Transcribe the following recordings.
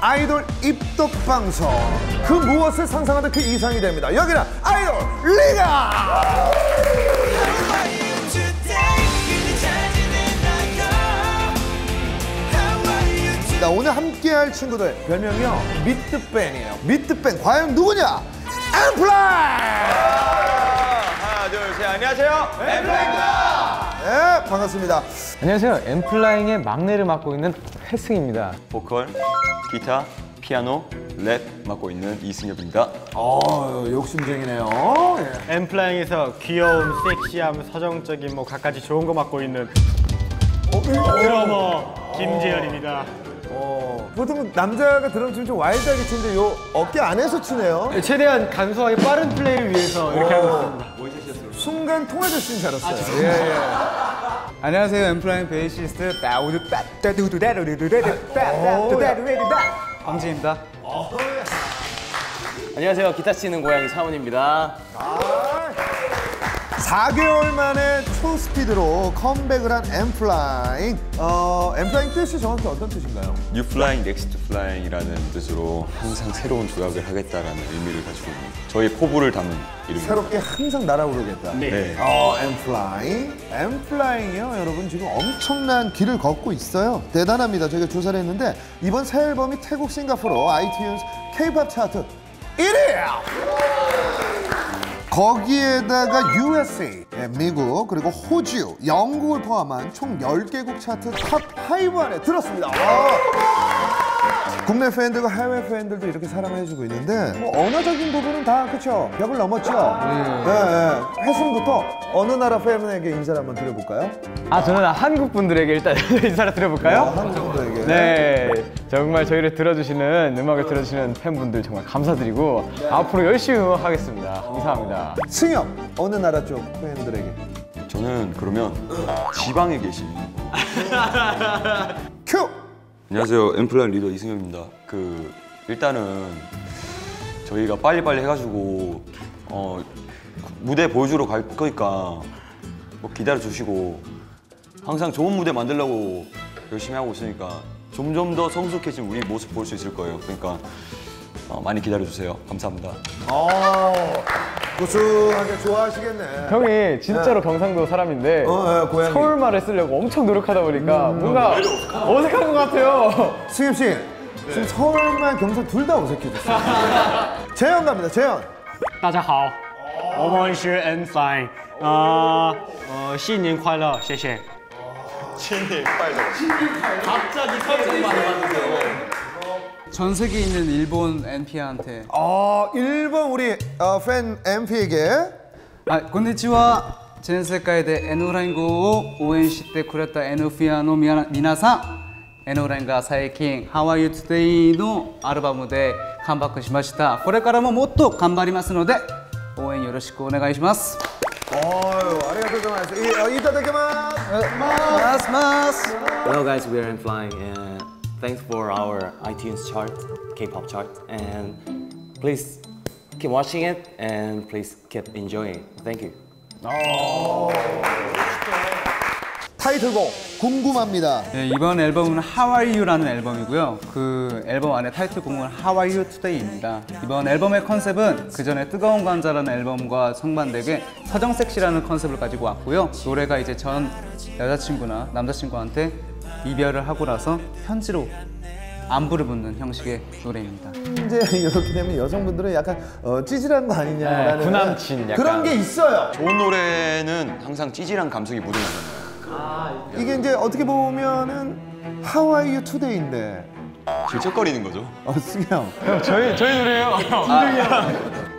아이돌 입덕 방송. 그 무엇을 상상하든 그 이상이 됩니다. 여기는 아이돌 리가! 자, 오늘 함께할 친구들 별명이요. 미트밴이에요. 미트밴 과연 누구냐? 엠플라이! 하나 둘 셋. 안녕하세요 네 반갑습니다 안녕하세요. 엠플라잉의 막내를 맡고 있는 회승입니다. 보컬 기타 피아노 랩 맡고 있는 이승엽입니다 어 욕심쟁이네요 예. 엠플라잉에서 귀여움, 섹시함, 서정적인 뭐 갖가지 좋은 거 맡고 있는 드러머 김재현입니다. 어, 보통 남자가 드럼 치면 좀 와일드하게 치는데 요 어깨 안에서 치네요 최대한 간소하게 빠른 플레이를 위해서 이렇게 하고 있습니다. 순간 통화됐으면 줄 알았어요. 예, 예. 안녕하세요. 엠플라잉 베이시스트 따우드 따따두두다루두두다루두다루두다 황지입니다. 안녕하세요. 기타 치는 고양이 사원입니다. 4개월 만에 초스피드로 컴백을 한 엠플라잉. 어, 엠플라잉 뜻이 정확히 어떤 뜻인가요? New Flying Next Flying이라는 뜻으로 항상 새로운 조각을 하겠다라는 의미를 가지고 있는 저희 포부를 담은 이름입니다. 새롭게 항상 날아오르겠다. 네. 어, 엠플라잉. 엠플라잉이요 여러분 지금 엄청난 길을 걷고 있어요. 대단합니다. 저희가 조사를 했는데 이번 새 앨범이 태국 싱가포르 아이튠즈 K-팝 차트 1위 거기에다가 USA, 예, 미국, 그리고 호주, 영국을 포함한 총 10개국 차트 탑5 안에 들었습니다. 와. 국내 팬들과 해외 팬들도 이렇게 사랑해 주고 있는데 뭐 언어적인 부분은 다 그쵸 벽을 넘었죠. 네. 네, 회승부터 어느 나라 팬에게 인사를 한번 드려볼까요? 아, 저는 한국 분들에게 일단 인사를 드려볼까요? 한국 분들에게. 네, 정말 저희를 들어주시는 음악을 들어주시는 팬분들 정말 감사드리고 앞으로 열심히 음악하겠습니다. 감사합니다. 승엽 어느 나라 쪽 팬들에게 저는 그러면 지방에 계신 큐. 안녕하세요. 엠플라잉 리더 이승엽입니다. 그 일단은 저희가 빨리빨리 해가지고 어, 무대 보여주러 갈 거니까 뭐 기다려 주시고 항상 좋은 무대 만들려고 열심히 하고 있으니까 점점 더 성숙해진 우리 모습 볼 수 있을 거예요. 그러니까 어, 많이 기다려 주세요. 감사합니다 어, 구수하게 좋아하시겠네. 형이 진짜로 경상도 사람인데 어, 예, 고향이. 서울말을 쓰려고 엄청 노력하다 보니까 뭔가 어색한 것 같아요. 승엽 씨 지금 서울말 경상 둘 다 어색해졌어요. 재현 갑니다. 재현. 大家好，我们是 엠플라잉. 어, 어, 新年快乐，谢谢. 전 세계에 있는 일본 NP한테 어, 1번 우리 어, 팬 MP에게 아, 곤니치와 전世界で Nライン を応援してくれた N フィアの皆皆さん N ラインが最近 How are you today のアルバムでカムバックしましたこれからももっと頑張りますので応援よろしくお願いします 어유 아리가토 고자이마스. 이, 어, 이따다키마스. 마스 마스 Hello guys, we are in flying and thanks for our iTunes chart, K-pop chart, and please keep watching it and please keep enjoying. Thank you. 타이틀곡 궁금합니다. 네, 이번 앨범은 How Are You라는 앨범이고요. 그 앨범 안에 타이틀곡은 How Are You Today입니다. 이번 앨범의 컨셉은 그 전에 뜨거운 감자라는 앨범과 성반되게 서정 섹시라는 컨셉을 가지고 왔고요. 노래가 이제 전 여자친구나 남자친구한테 이별을 하고 나서 편지로 안부를 묻는 형식의 노래입니다. 이제 이렇게 되면 여성분들은 약간 어, 찌질한 거 아니냐라는 네, 구남친 약간. 그런 게 있어요. 좋은 노래는 항상 찌질한 감성이 묻어나잖아요 이게 이제 어떻게 보면은 How are you today인데 질척거리는 거죠 어, 승형 저희 저희 노래예요.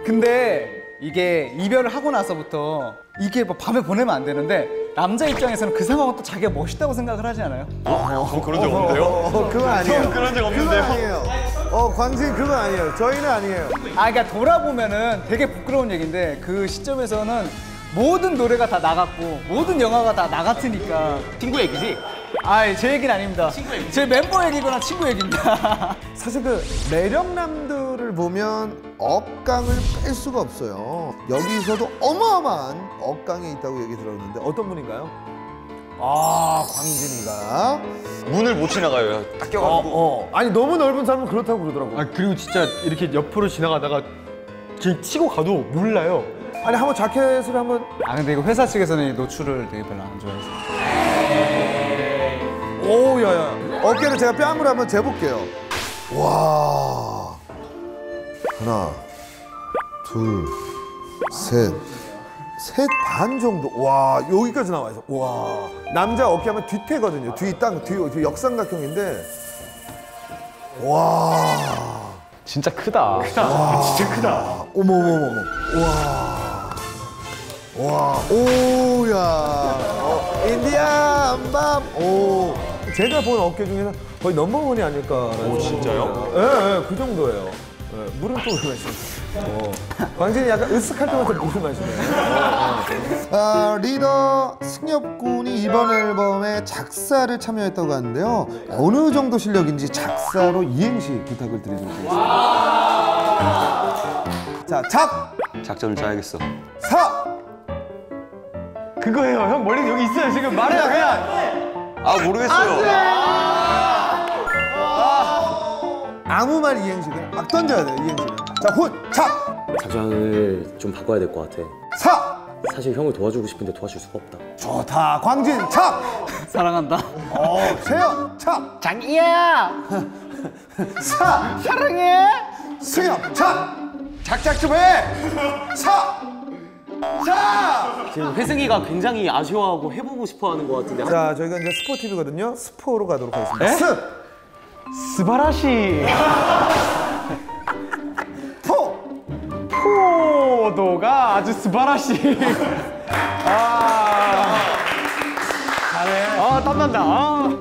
근데 이게 이별을 하고 나서부터 이게 뭐 밤에 보내면 안 되는데 남자 입장에서는 그 상황은 또 자기가 멋있다고 생각을 하지 않아요? 어, 그런 적 없는데요? 어, 그거 아니에요. 그런 적 없는데요? 그거 아니에요. 어, 광진 그거 아니에요. 저희는 아니에요. 아, 그러니까 돌아보면은 되게 부끄러운 얘기인데 그 시점에서는 모든 노래가 다 나갔고 모든 영화가 다나 같으니까 친구 얘기지? 아, 제 얘기는 아닙니다. 제 멤버 얘기거나 친구 얘기입니다. 사실 그 매력남들 을 보면 억강을 뺄 수가 없어요. 여기서도 어마어마한 억강이 있다고 얘기 들었는데 어떤 분인가요? 아 광진이가. 문을 못 지나가요. 딱 껴가지고. 어. 아니 너무 넓은 사람은 그렇다고 그러더라고. 아 그리고 진짜 이렇게 옆으로 지나가다가 그냥 치고 가도 몰라요. 아니 한번 자켓을 한번. 아 근데 이거 회사 측에서는 이 노출을 되게 별로 안 좋아해서 오 야야. 어깨를 제가 뺨으로 한번 재볼게요. 와. 하나, 둘, 셋. 셋 반 정도. 와, 여기까지 나와 있어. 와. 남자 어깨 하면 뒤태거든요. 뒤 땅, 뒤, 뒤 역삼각형인데. 와. 진짜 크다. 어머, 어머, 어머, 어머. 와. 와. 오, 야. 어, 인디안 밤. 오. 제가 본 어깨 중에는 거의 넘버원이 아닐까라는. 오, 진짜요? 예, 예, 그 정도예요. 예, 물은 또 왜 마시죠? 어. 광진이 약간 으쓱할 때마다 물을 마시네요. 아, 리더 승엽 군이 이번 앨범에 작사를 참여했다고 하는데요. 어느 정도 실력인지 작사로 이행시 부탁을 드리도록 하겠습니다. 자, 작! 작전을 짜야겠어. 사! 그거예요. 형 머리 여기 있어요. 지금 말해요 그냥. 아 모르겠어요. 아 무 말 이행시 그냥 막 던져야 돼요, 이행시는. 자, 훈! 작! 작전을 좀 바꿔야 될 것 같아. 사! 사실 형을 도와주고 싶은데 도와줄 수가 없다. 좋다. 광진, 착! 사랑한다 어, 세연, 착! 자기야 사! 사랑해 승엽, 착! 작작 좀 해! 사! 사! 지금 회승이가 굉장히 아쉬워하고 해보고 싶어하는 것 같은데. 자, 저희가 이제 스포티비거든요. 스포로 가도록 하겠습니다. 스! 스바라시. 포! 포도가 아주 스바라시. 아. 잘해. 아 땀난다. 아.